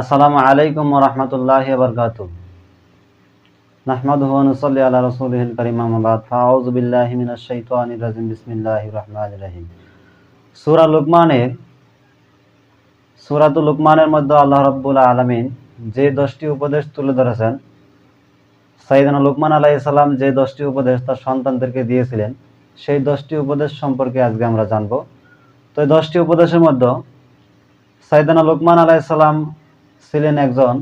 আসসালামু আলাইকুম রহমতুল্লাহ বরকাত নাহমাদুহু লুকমানের লুকমানের মধ্যে আলামিন যে দশটি উপদেশ তুলে ধরেছেন সাইদানা লুকমান আলাইহিস সালাম যে দশটি উপদেশ তার সন্তানদেরকে দিয়েছিলেন, সেই দশটি উপদেশ সম্পর্কে আজকে আমরা জানব। তো এই দশটি উপদেশের মধ্যে সাইদানা লুকমান আলাইহিস সালাম ছিলেন একজন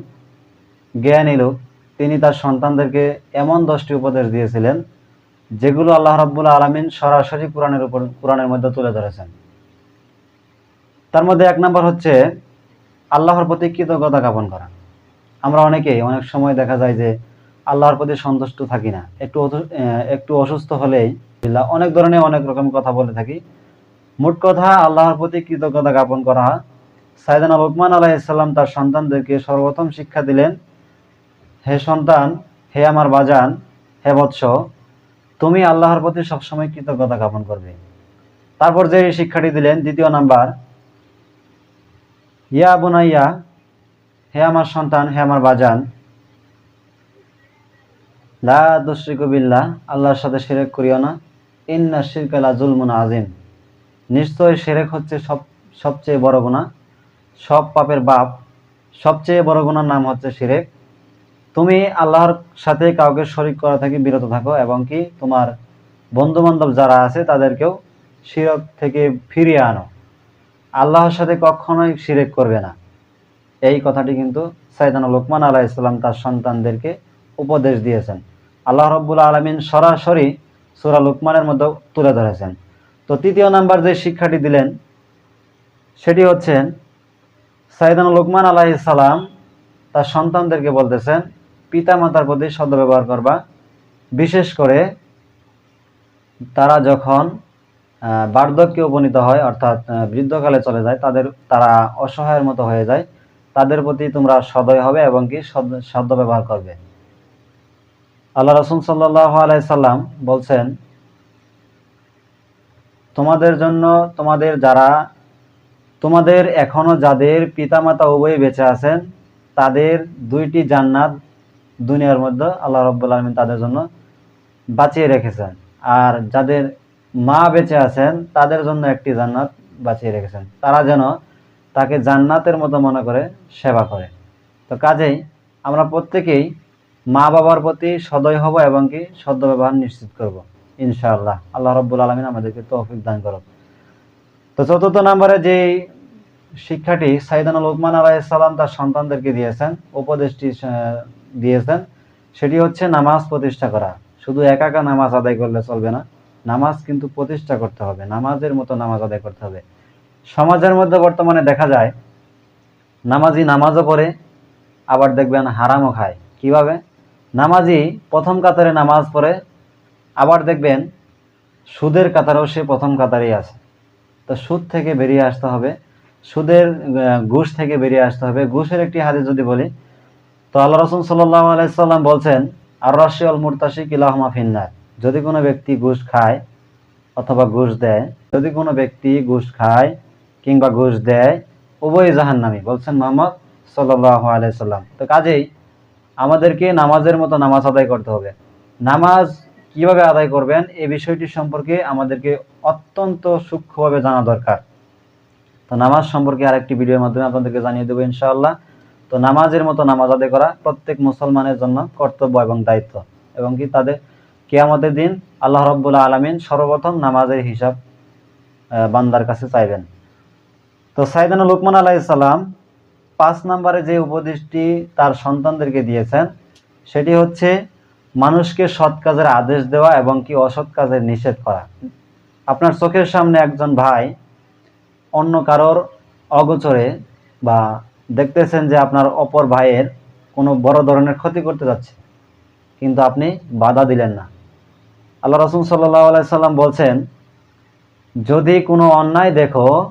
জ্ঞানী লোক। তিনি তার সন্তানদেরকে এমন দশটি উপদেশ দিয়েছিলেন, যেগুলো আল্লাহ রাব্বুল আলামিন সরাসরি কোরআনের উপর, কোরআনের মধ্যে তুলে ধরেছেন। তার মধ্যে এক নম্বর হচ্ছে, আল্লাহর প্রতি কৃতজ্ঞতা জ্ঞাপন করা। আমরা অনেকেই, অনেক সময় দেখা যায় যে আল্লাহর প্রতি সন্তুষ্ট থাকি না। একটু একটু অসুস্থ হলেই অনেক ধরনের, অনেক রকম কথা বলে থাকি। মোট কথা, আল্লাহর প্রতি কৃতজ্ঞতা জ্ঞাপন করা সাইদানা লোকমান আলাইসাল্লাম তার সন্তানদেরকে সর্বপ্রথম শিক্ষা দিলেন, হে সন্তান, হে আমার বাজান, হে বৎস, তুমি আল্লাহর প্রতি সবসময় কৃতজ্ঞতা জ্ঞাপন করবে। তারপর যে শিক্ষাটি দিলেন, দ্বিতীয় নাম্বার, ইয়া বুনাইয়া, হে আমার সন্তান, হে আমার বাজান, লা আল্লাহর সাথে শিরেক করিও না। ইন্না শিরকালা জুলমুন আজিম নিশ্চয় শিরেক হচ্ছে সব, সবচেয়ে বড় গুণা সব পাপের বাপ, সবচেয়ে বড় গুণার নাম হচ্ছে শিরেক। তুমি আল্লাহর সাথে কাউকে শরিক করা থেকে বিরত থাকো এবং কি তোমার বন্ধু বান্ধব যারা আছে তাদেরকেও শিরক থেকে ফিরিয়ে আনো। আল্লাহর সাথে কখনোই শিরেক করবে না। এই কথাটি কিন্তু সাইদানা লোকমান আলাহ ইসলাম তার সন্তানদেরকে উপদেশ দিয়েছেন। আল্লাহ রব্বুল আলমিন সরাসরি সুরা লুকমানের মধ্যে তুলে ধরেছেন। তো তৃতীয় নাম্বার যে শিক্ষাটি দিলেন, সেটি হচ্ছে সাইদানা লোকমান আলাহ সালাম তার সন্তানদেরকে বলতেছেন পিতা মাতার প্রতি সদ্ব্যবহার করবা। বিশেষ করে তারা যখন বার্ধক্যে উপনীত হয়, অর্থাৎ বৃদ্ধকালে চলে যায়, তাদের, তারা অসহায়ের মতো হয়ে যায়। তাদের প্রতি তোমরা সদয় হবে এবং কি সদ- সদ্য ব্যবহার করবে। আল্লাহ রসুল সাল্লাহ আলাইসাল্লাম বলছেন, তোমাদের জন্য তোমাদের যারা তোমাদের এখনও যাদের পিতামাতা উভয় বেঁচে আছেন, তাদের দুইটি জান্নাত দুনিয়ার মধ্যে আল্লাহ রব্বুল আলমিন তাদের জন্য বাঁচিয়ে রেখেছেন। আর যাদের মা বেঁচে আছেন, তাদের জন্য একটি জান্নাত বাঁচিয়ে রেখেছেন। তারা যেন তাকে জান্নাতের মতো মনে করে সেবা করে। তো কাজেই আমরা প্রত্যেকেই মা বাবার প্রতি সদয় হব এবং কি সদ্য ব্যবহার নিশ্চিত করব, ইনশাআল্লাহ। আল্লাহ রব্বুল আলমিন আমাদেরকে তৌফিক দান করুক। তো চতুর্থ নম্বরে যে শিক্ষাটি সাইদান লোকমান আলাইসাল্লাম তার সন্তানদেরকে দিয়েছেন, উপদেশটি দিয়েছেন। সেটি হচ্ছে নামাজ প্রতিষ্ঠা করা। শুধু একা একা নামাজ আদায় করলে চলবে না, নামাজ কিন্তু প্রতিষ্ঠা করতে হবে। নামাজের মতো নামাজ আদায় করতে হবে। সমাজের মধ্যে বর্তমানে দেখা যায়, নামাজি নামাজও পড়ে, আবার দেখবেন হারামও খায়। কীভাবে? নামাজি প্রথম কাতারে নামাজ পড়ে, আবার দেখবেন সুদের কাতারেও সে প্রথম কাতারেই আছে। তো সুদ থেকে বেরিয়ে আসতে হবে। সুদের ঘুষ থেকে বেরিয়ে আসতে হবে। ঘুষের একটি হাদিস যদি বলি, তো আল্লাহ রসুল সাল্লাহ আলাইসাল্লাম বলছেন আর রাশিয়াল মুরতাসি কিলাহমা ফিন্নার। যদি কোনো ব্যক্তি ঘুষ খায় অথবা ঘুষ দেয়, যদি কোনো ব্যক্তি ঘুষ খায় কিংবা ঘুষ দেয় উভয় জাহান্নামী। বলছেন মোহাম্মদ সাল্লাহ আলাইসাল্লাম তো কাজেই আমাদেরকে নামাজের মতো নামাজ আদায় করতে হবে। নামাজ কীভাবে আদায় করবেন এই বিষয়টি সম্পর্কে আমাদেরকে অত্যন্ত সূক্ষ্মভাবে জানা দরকার। তো নামাজ সম্পর্কে আরেকটি ভিডিওর মাধ্যমে আপনাদেরকে জানিয়ে দেবো ইনশাআল্লাহ। তো নামাজের মতো নামাজ আদায় করা প্রত্যেক মুসলমানের জন্য কর্তব্য এবং দায়িত্ব এবং কি তাদের কেয়ামতের দিন আল্লাহ রব্বুল আলমিন সর্বপ্রথম নামাজের হিসাব বান্দার কাছে চাইবেন। তো সাইদানা লুকমান আলাইসাল্লাম পাঁচ নম্বরে যে উপদেশটি তার সন্তানদেরকে দিয়েছেন, সেটি হচ্ছে মানুষকে সৎ কাজের আদেশ দেওয়া এবং কি অসৎ কাজের নিষেধ করা। আপনার চোখের সামনে একজন ভাই অন্য কারোর অগোচরে বা দেখতেছেন যে আপনার অপর ভাইয়ের কোনো বড় ধরনের ক্ষতি করতে যাচ্ছে, কিন্তু আপনি বাধা দিলেন না। আল্লাহ রসুল সাল্লাহ আলাইসাল্লাম বলছেন, যদি কোনো অন্যায় দেখো,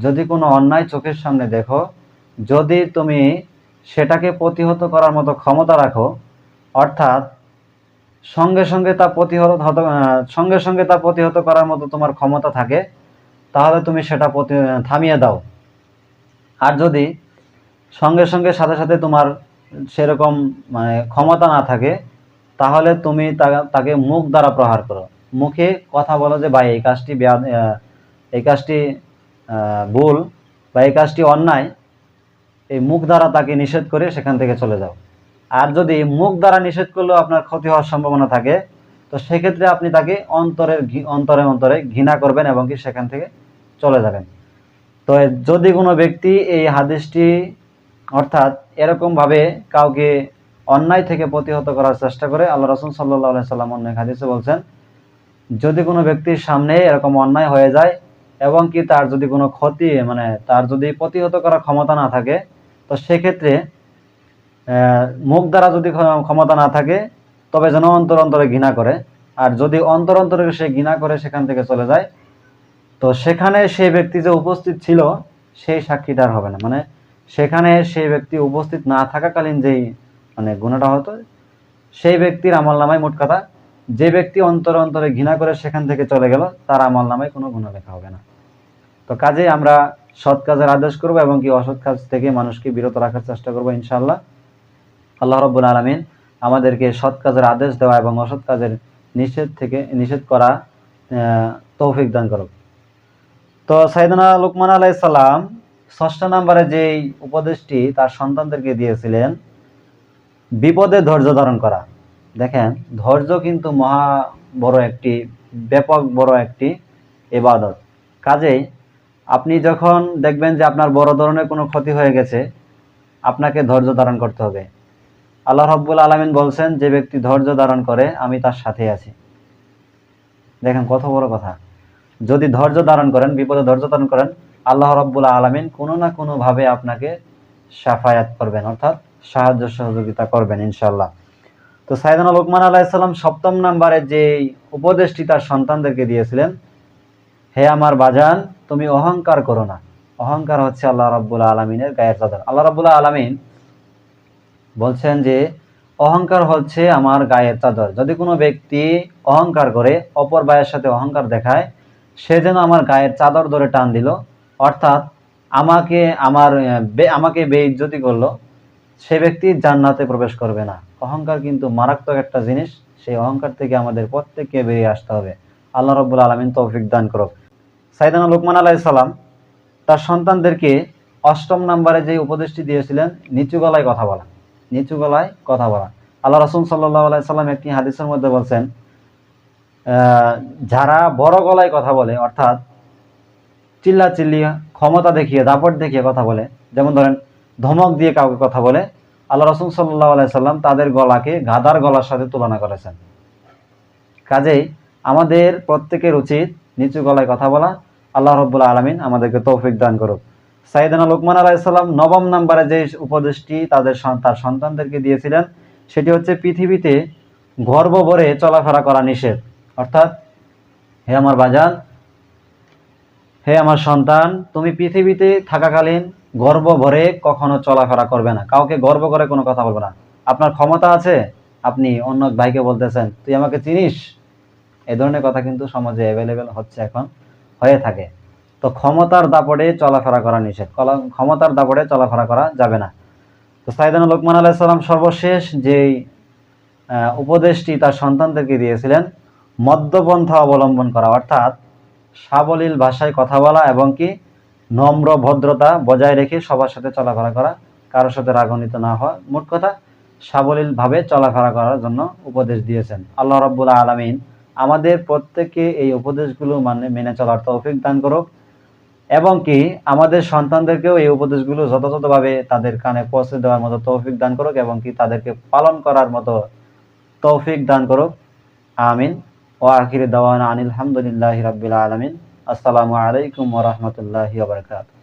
যদি কোনো অন্যায় চোখের সামনে দেখো, যদি তুমি সেটাকে প্রতিহত করার মতো ক্ষমতা রাখো, অর্থাৎ সঙ্গে সঙ্গে তা প্রতিহত হত- সঙ্গে সঙ্গে তা প্রতিহত করার মতো তোমার ক্ষমতা থাকে তাহলে তুমি সেটা প্রতি থামিয়ে দাও। আর যদি সঙ্গে সঙ্গে সাথে সাথে তোমার সেরকম মানে ক্ষমতা না থাকে, তাহলে তুমি তাকে মুখ দ্বারা প্রহার করো। মুখে কথা বলো যে, ভাই, এই কাজটি এই কাজটি ভুল বা এই কাজটি অন্যায়। এই মুখ দ্বারা তাকে নিষেধ করে সেখান থেকে চলে যাও। আর যদি মুখ দ্বারা নিষেধ করলেও আপনার ক্ষতি হওয়ার সম্ভাবনা থাকে, তো সেক্ষেত্রে আপনি তাকে অন্তরের অন্তরে অন্তরে ঘৃণা করবেন এবং কি সেখান থেকে চলে যাবেন। তো যদি কোনো ব্যক্তি এই হাদিসটি অর্থাৎ এরকমভাবে কাউকে অন্যায় থেকে প্রতিহত করার চেষ্টা করে, আল্লাহ রসুল সাল্লাহ সাল্লাম অন্য হাদিসে বলছেন, যদি কোনো ব্যক্তির সামনে এরকম অন্যায় হয়ে যায় এবং কি তার যদি কোনো ক্ষতি মানে তার যদি প্রতিহত করার ক্ষমতা না থাকে, তো সেক্ষেত্রে মুখ দ্বারা যদি ক্ষমতা না থাকে, তবে যেন অন্তর অন্তরে ঘৃণা করে। আর যদি অন্তর অন্তরে সে ঘৃণা করে সেখান থেকে চলে যায় তো সেখানে সেই ব্যক্তি যে উপস্থিত ছিল, সেই সাক্ষীটার হবে না। মানে সেখানে সেই ব্যক্তি উপস্থিত না থাকাকালীন যেই মানে গুণাটা হতো, সেই ব্যক্তির আমল নামায় মোট কথা, যে ব্যক্তি অন্তরে অন্তরে ঘৃণা করে সেখান থেকে চলে গেল, তার আমল নামায় কোনো গুণা লেখা হবে না। তো কাজে আমরা সৎ কাজের আদেশ করব এবং কি অসৎ কাজ থেকে মানুষকে বিরত রাখার চেষ্টা করব ইনশাআল্লাহ। আল্লাহ রব্বুল আলমিন আমাদেরকে সৎ কাজের আদেশ দেওয়া এবং অসৎ কাজের নিষেধ থেকে, নিষেধ করা তৌফিক দান করুক। তো সাইদনা লুকমান আলাইসাল্লাম ষষ্ঠ নাম্বারে যেই উপদেশটি তার সন্তানদেরকে দিয়েছিলেন, বিপদে ধৈর্য ধারণ করা। দেখেন, ধৈর্য কিন্তু মহা বড় একটি, ব্যাপক বড় একটি এবাদত কাজেই আপনি যখন দেখবেন যে আপনার বড় ধরনের কোনো ক্ষতি হয়ে গেছে, আপনাকে ধৈর্য ধারণ করতে হবে। আল্লাহ রব্বুল আলমিন বলছেন, যে ব্যক্তি ধৈর্য ধারণ করে, আমি তার সাথে আছি। দেখেন, কত বড় কথা। যদি ধৈর্য ধারণ করেন, বিপদে ধৈর্য ধারণ করেন, আল্লাহ রব্বুল আলমিন কোনো না কোনোভাবে আপনাকে সাফায়াত করবেন, অর্থাৎ সাহায্য সহযোগিতা করবেন ইনশাল্লাহ তো সাইদানা লোকমান আলাইসাল্লাম সপ্তম নম্বরে যে উপদেশটি তার সন্তানদেরকে দিয়েছিলেন, হে আমার বাজান, তুমি অহংকার করো না। অহংকার হচ্ছে আল্লাহ রাব্বুল আলমিনের গায়ের চাদর। আল্লাহ রাব্বুল আলমিন বলছেন যে, অহংকার হচ্ছে আমার গায়ের চাদর। যদি কোনো ব্যক্তি অহংকার করে, অপর ভাইয়ের সাথে অহংকার দেখায় সে যেন আমার গায়ের চাদর ধরে টান দিল। অর্থাৎ আমাকে আমার আমাকে বেইজ্জতি করল। সে ব্যক্তি জান্নাতে প্রবেশ করবে না। অহংকার কিন্তু মারাত্মক একটা জিনিস। সেই অহংকার থেকে আমাদের প্রত্যেককে বেরিয়ে আসতে হবে। আল্লাহ রব্বুল আলমিন তৌফিক দান করুক। সাইদানা লুকমান আলাইসাল্লাম তার সন্তানদেরকে অষ্টম নম্বরে যে উপদেশটি দিয়েছিলেন, নিচু গলায় কথা বলা। নিচু গলায় কথা বলা। আল্লাহ রসুল সাল্লাহ আলাইসাল্লাম একটি হাদিসের মধ্যে বলছেন যারা বড় গলায় কথা বলে, অর্থাৎ চিল্লা চিল্লিয়া ক্ষমতা দেখিয়ে, দাপট দেখিয়ে কথা বলে, যেমন ধরেন ধমক দিয়ে কাউকে কথা বলে, আল্লাহ রসুল সাল্লাহ আলাইসাল্লাম তাদের গলাকে গাদার গলার সাথে তুলনা করেছেন। কাজেই আমাদের প্রত্যেকের উচিত নিচু গলায় কথা বলা। আল্লাহ রব্বুল আলমিন আমাদেরকে তৌফিক দান করুক। সাইদানা লুকমান আলাইসাল্লাম নবম নম্বরে যে উপদেশটি তাদের তার সন্তানদেরকে দিয়েছিলেন, সেটি হচ্ছে পৃথিবীতে গর্ব ভরে চলাফেরা করা নিষেধ। অর্থাৎ, হে আমার বাজান, হে আমার সন্তান, তুমি পৃথিবীতে থাকাকালীন গর্ব ভরে কখনো চলাফেরা করবে না। কাউকে গর্ব করে কোনো কথা বলবে না। আপনার ক্ষমতা আছে? আপনি অন্য ভাইকে বলতেছেন, তুই আমাকে চিনিস? এ ধরনের কথা কিন্তু সমাজে অ্যাভেলেবেল হচ্ছে এখন, হয়ে থাকে। তো ক্ষমতার দাপটে চলাফেরা করা নিষেধ। ক্ষমতার দাপটে চলাফেরা করা যাবে না। তো সাইদান লোকমান আলাইসাল্লাম সর্বশেষ যেই উপদেশটি তার সন্তানদেরকে দিয়েছিলেন মদ্যপন্থা অবলম্বন করা, অর্থাৎ সাবলীল ভাষায় কথা বলা এবং কি নম্র ভদ্রতা বজায় রেখে সবার সাথে চলাফেরা করা, কারোর সাথে রাগান্বিত না হওয়া, মোট কথা সাবলীলভাবে চলাফেরা করার জন্য উপদেশ দিয়েছেন। আল্লাহ রব্বুল্লাহ আলমিন আমাদের প্রত্যেককে এই উপদেশগুলো মানে মেনে চলার তৌফিক দান করুক এবং কি আমাদের সন্তানদেরকেও এই উপদেশগুলো যথাযথভাবে তাদের কানে পৌঁছে দেওয়ার মতো তৌফিক দান করুক এবং কি তাদেরকে পালন করার মতো তৌফিক দান করুক। আমিন। ও আখির দাওয়ানা আনিল হামদুলিল্লাহি রাব্বিল আলামিন। আসসালামু আলাইকুম ওরহমতুল্লাহ বারাকাতুহু।